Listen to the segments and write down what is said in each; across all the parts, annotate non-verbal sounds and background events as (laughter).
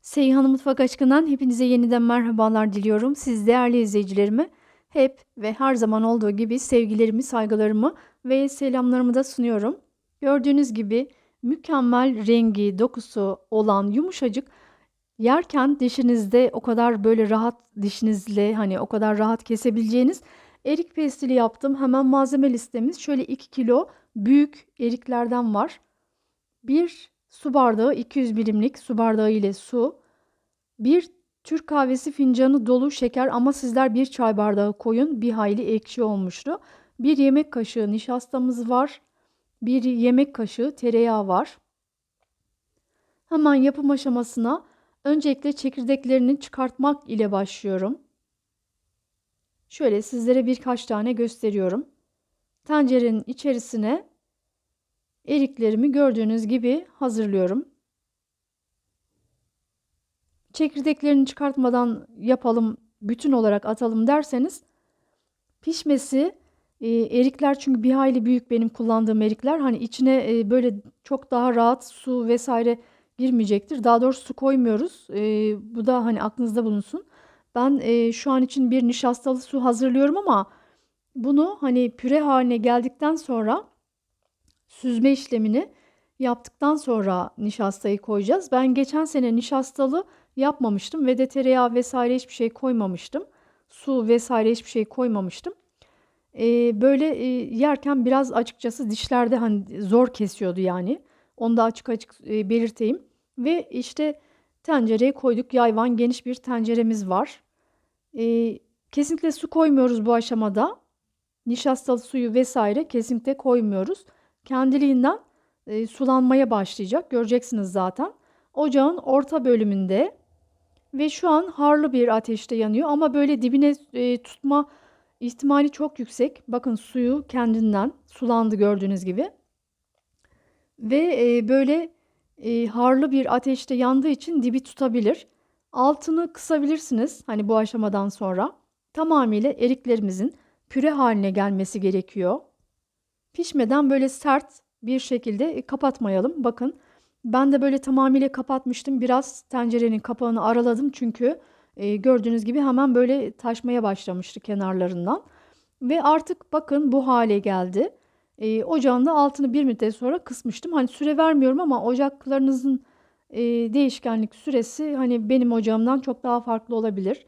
Seyhan Mutfak Aşkı'ndan hepinize yeniden merhabalar diliyorum. Siz değerli izleyicilerime hep ve her zaman olduğu gibi sevgilerimi, saygılarımı ve selamlarımı da sunuyorum. Gördüğünüz gibi mükemmel rengi, dokusu olan yumuşacık yerken dişinizde o kadar böyle rahat dişinizle hani o kadar rahat kesebileceğiniz erik pestili yaptım. Hemen malzeme listemiz şöyle 2 kilo büyük eriklerden var. 1 su bardağı 200 milimlik su bardağı ile su. 1 Türk kahvesi fincanı dolu şeker ama sizler bir çay bardağı koyun. Bir hayli ekşi olmuştu. 1 yemek kaşığı nişastamız var. 1 yemek kaşığı tereyağı var. Hemen yapım aşamasına öncelikle çekirdeklerini çıkartmak ile başlıyorum. Şöyle sizlere birkaç tane gösteriyorum. Tencerenin içerisine eriklerimi gördüğünüz gibi hazırlıyorum. Çekirdeklerini çıkartmadan yapalım, bütün olarak atalım derseniz pişmesi e, erikler çünkü bir hayli büyük benim kullandığım erikler. Hani içine e, böyle çok daha rahat su vesaire girmeyecektir. Daha doğrusu su koymuyoruz. E, bu da hani aklınızda bulunsun. Ben e, şu an için bir nişastalı su hazırlıyorum ama bunu hani püre haline geldikten sonra süzme işlemini yaptıktan sonra nişastayı koyacağız. Ben geçen sene nişastalı yapmamıştım ve de tereyağı vesaire hiçbir şey koymamıştım. Su vesaire hiçbir şey koymamıştım. Ee, böyle e, yerken biraz açıkçası dişlerde hani zor kesiyordu yani. Onu da açık açık e, belirteyim. Ve işte tencereye koyduk. Yayvan geniş bir tenceremiz var. Ee, kesinlikle su koymuyoruz bu aşamada. Nişastalı suyu vesaire kesinlikle koymuyoruz. Kendiliğinden e, sulanmaya başlayacak. Göreceksiniz zaten. Ocağın orta bölümünde ve şu an harlı bir ateşte yanıyor ama böyle dibine e, tutma ihtimali çok yüksek. Bakın suyu kendinden sulandı gördüğünüz gibi. Ve e, böyle e, harlı bir ateşte yandığı için dibi tutabilir. Altını kısabilirsiniz hani bu aşamadan sonra. Tamamıyla eriklerimizin püre haline gelmesi gerekiyor. Pişmeden böyle sert bir şekilde kapatmayalım. Bakın ben de böyle tamamıyla kapatmıştım. Biraz tencerenin kapağını araladım çünkü e, gördüğünüz gibi hemen böyle taşmaya başlamıştı kenarlarından. Ve artık bakın bu hale geldi. E, ocağın da altını bir müddet sonra kısmıştım. Hani süre vermiyorum ama ocaklarınızın e, değişkenlik süresi hani benim ocağımdan çok daha farklı olabilir.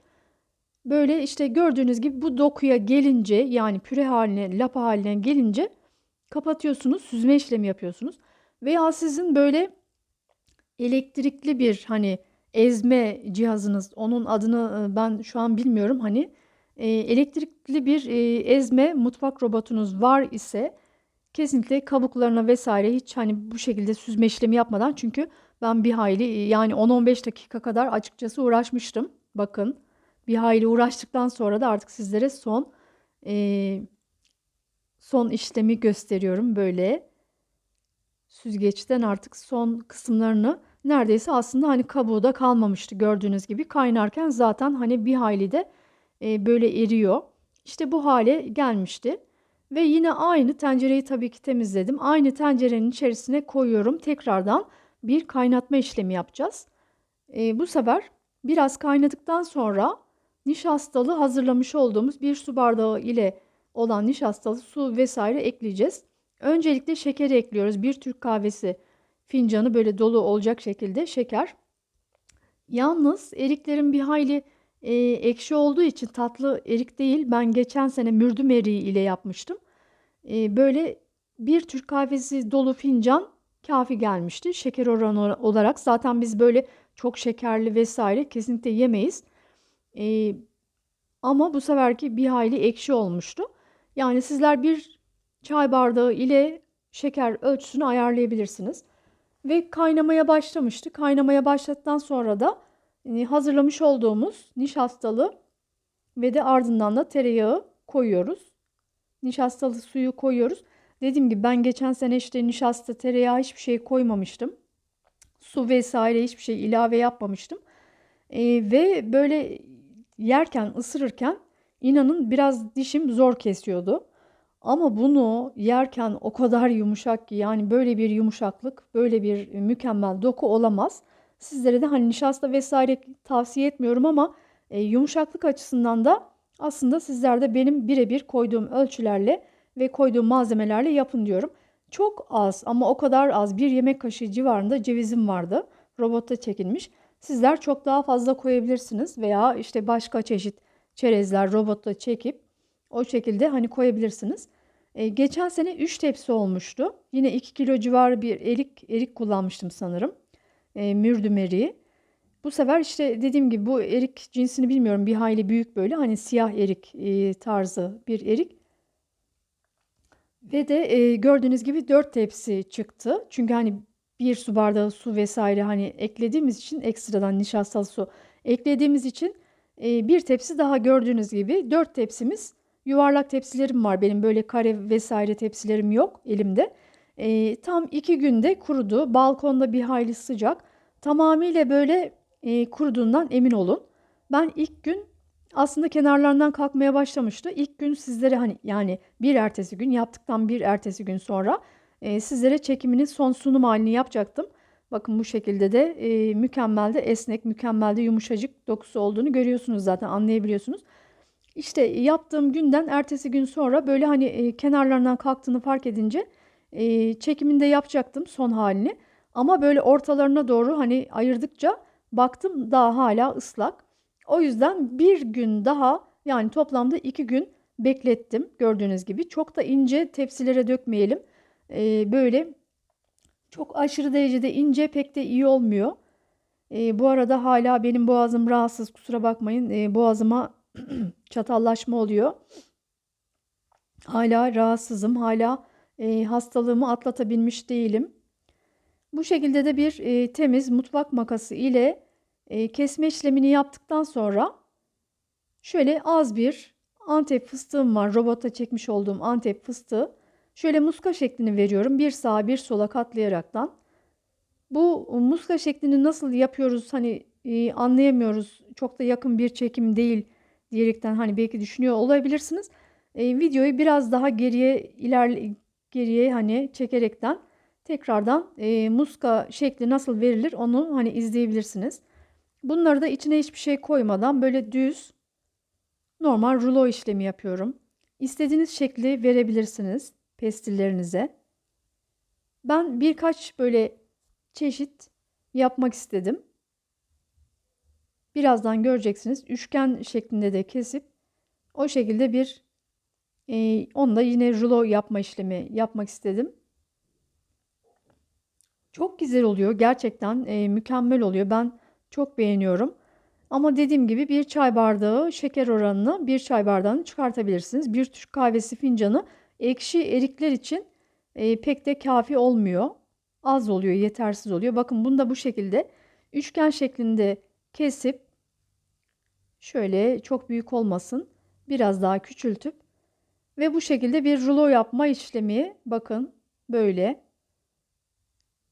Böyle işte gördüğünüz gibi bu dokuya gelince yani püre haline, lapa haline gelince kapatıyorsunuz, süzme işlemi yapıyorsunuz. Veya sizin böyle elektrikli bir hani ezme cihazınız, onun adını e, ben şu an bilmiyorum hani e, elektrikli bir e, ezme mutfak robotunuz var ise kesinlikle kabuklarına vesaire hiç hani bu şekilde süzme işlemi yapmadan çünkü ben bir hayli yani 10-15 dakika kadar açıkçası uğraşmıştım. Bakın bir hayli uğraştıktan sonra da artık sizlere son e, son işlemi gösteriyorum böyle. Süzgeçten artık son kısımlarını neredeyse aslında hani kabuğu da kalmamıştı gördüğünüz gibi kaynarken zaten hani bir hayli de e, böyle eriyor. İşte bu hale gelmişti. Ve yine aynı tencereyi tabii ki temizledim. Aynı tencerenin içerisine koyuyorum. Tekrardan bir kaynatma işlemi yapacağız. E, bu sefer biraz kaynadıktan sonra nişastalı hazırlamış olduğumuz bir su bardağı ile olan nişastalı su vesaire ekleyeceğiz. Öncelikle şekeri ekliyoruz. Bir Türk kahvesi fincanı böyle dolu olacak şekilde şeker. Yalnız eriklerin bir hayli e, ekşi olduğu için tatlı erik değil. Ben geçen sene mürdüm eriği ile yapmıştım. E, böyle bir Türk kahvesi dolu fincan kafi gelmişti. Şeker oranı olarak zaten biz böyle çok şekerli vesaire kesinlikle yemeyiz. E, ama bu seferki bir hayli ekşi olmuştu. Yani sizler bir çay bardağı ile şeker ölçüsünü ayarlayabilirsiniz. Ve kaynamaya başlamıştı. Kaynamaya başladıktan sonra da e, hazırlamış olduğumuz nişastalı ve de ardından da tereyağı koyuyoruz. Nişastalı suyu koyuyoruz. Dediğim gibi ben geçen sene işte nişasta, tereyağı hiçbir şey koymamıştım. Su vesaire hiçbir şey ilave yapmamıştım. Ee, ve böyle yerken, ısırırken inanın biraz dişim zor kesiyordu. Ama bunu yerken o kadar yumuşak ki yani böyle bir yumuşaklık, böyle bir mükemmel doku olamaz. Sizlere de hani nişasta vesaire tavsiye etmiyorum ama e, yumuşaklık açısından da aslında sizler de benim birebir koyduğum ölçülerle ve koyduğum malzemelerle yapın diyorum. Çok az ama o kadar az bir yemek kaşığı civarında cevizim vardı. Robotta çekilmiş. Sizler çok daha fazla koyabilirsiniz veya işte başka çeşit çerezler robotta çekip o şekilde hani koyabilirsiniz. E, geçen sene 3 tepsi olmuştu. Yine 2 kilo civarı bir erik erik kullanmıştım sanırım. E, mürdüm eriği. Bu sefer işte dediğim gibi bu erik cinsini bilmiyorum bir hayli büyük böyle hani siyah erik e, tarzı bir erik. Ve de e, gördüğünüz gibi 4 tepsi çıktı. Çünkü hani bir su bardağı su vesaire hani eklediğimiz için ekstradan nişastalı su eklediğimiz için bir tepsi daha gördüğünüz gibi 4 tepsimiz yuvarlak tepsilerim var. Benim böyle kare vesaire tepsilerim yok elimde. E, tam 2 günde kurudu. Balkonda bir hayli sıcak. Tamamıyla böyle e, kuruduğundan emin olun. Ben ilk gün aslında kenarlarından kalkmaya başlamıştı. İlk gün sizlere hani yani bir ertesi gün yaptıktan bir ertesi gün sonra e, sizlere çekiminin son sunum halini yapacaktım. Bakın bu şekilde de e, mükemmel de esnek, mükemmel de yumuşacık dokusu olduğunu görüyorsunuz zaten anlayabiliyorsunuz. İşte yaptığım günden ertesi gün sonra böyle hani e, kenarlarından kalktığını fark edince e, çekiminde yapacaktım son halini. Ama böyle ortalarına doğru hani ayırdıkça baktım daha hala ıslak. O yüzden bir gün daha yani toplamda iki gün beklettim gördüğünüz gibi. Çok da ince tepsilere dökmeyelim. Ee, böyle çok aşırı derecede ince pek de iyi olmuyor. Ee, bu arada hala benim boğazım rahatsız kusura bakmayın. Ee, boğazıma (clears throat) çatallaşma oluyor. Hala rahatsızım. Hala e, hastalığımı atlatabilmiş değilim. Bu şekilde de bir e, temiz mutfak makası ile e, kesme işlemini yaptıktan sonra şöyle az bir antep fıstığım var. Robota çekmiş olduğum antep fıstığı. Şöyle muska şeklini veriyorum. Bir sağa bir sola katlayaraktan. Bu muska şeklini nasıl yapıyoruz hani e, anlayamıyoruz. Çok da yakın bir çekim değil diyerekten hani belki düşünüyor olabilirsiniz. E, videoyu biraz daha geriye ilerle geriye hani çekerekten tekrardan e, muska şekli nasıl verilir onu hani izleyebilirsiniz. Bunları da içine hiçbir şey koymadan böyle düz normal rulo işlemi yapıyorum. İstediğiniz şekli verebilirsiniz pestillerinize. Ben birkaç böyle çeşit yapmak istedim. Birazdan göreceksiniz. Üçgen şeklinde de kesip o şekilde bir e, onu da yine rulo yapma işlemi yapmak istedim. Çok güzel oluyor. Gerçekten e, mükemmel oluyor. Ben çok beğeniyorum. Ama dediğim gibi bir çay bardağı şeker oranını bir çay bardağını çıkartabilirsiniz. Bir Türk kahvesi fincanı ekşi erikler için e, pek de kafi olmuyor. Az oluyor, yetersiz oluyor. Bakın bunu da bu şekilde üçgen şeklinde kesip şöyle çok büyük olmasın. Biraz daha küçültüp ve bu şekilde bir rulo yapma işlemi bakın böyle.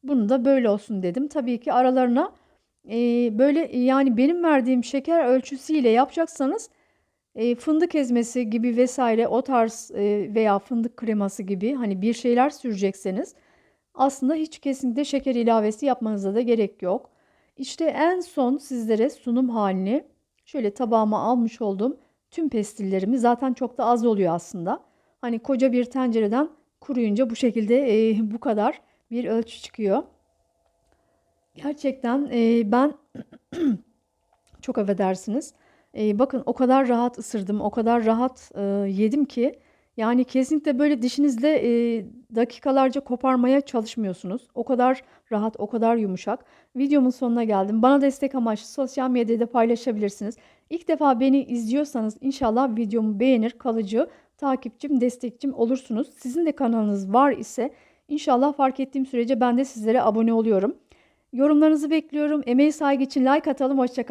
Bunu da böyle olsun dedim. Tabii ki aralarına e, böyle yani benim verdiğim şeker ölçüsüyle yapacaksanız e, fındık ezmesi gibi vesaire o tarz e, veya fındık kreması gibi hani bir şeyler sürecekseniz aslında hiç kesinlikle şeker ilavesi yapmanıza da gerek yok. İşte en son sizlere sunum halini şöyle tabağıma almış olduğum tüm pestillerimi zaten çok da az oluyor aslında. Hani koca bir tencereden kuruyunca bu şekilde e, bu kadar bir ölçü çıkıyor. Gerçekten e, ben (clears throat) çok affedersiniz. E, bakın o kadar rahat ısırdım, o kadar rahat e, yedim ki yani kesinlikle böyle dişinizle e, dakikalarca koparmaya çalışmıyorsunuz. O kadar rahat, o kadar yumuşak. Videomun sonuna geldim. Bana destek amaçlı sosyal medyada paylaşabilirsiniz. İlk defa beni izliyorsanız inşallah videomu beğenir, kalıcı takipçim, destekçim olursunuz. Sizin de kanalınız var ise inşallah fark ettiğim sürece ben de sizlere abone oluyorum. Yorumlarınızı bekliyorum. Emeği saygı için like atalım. Hoşçakalın.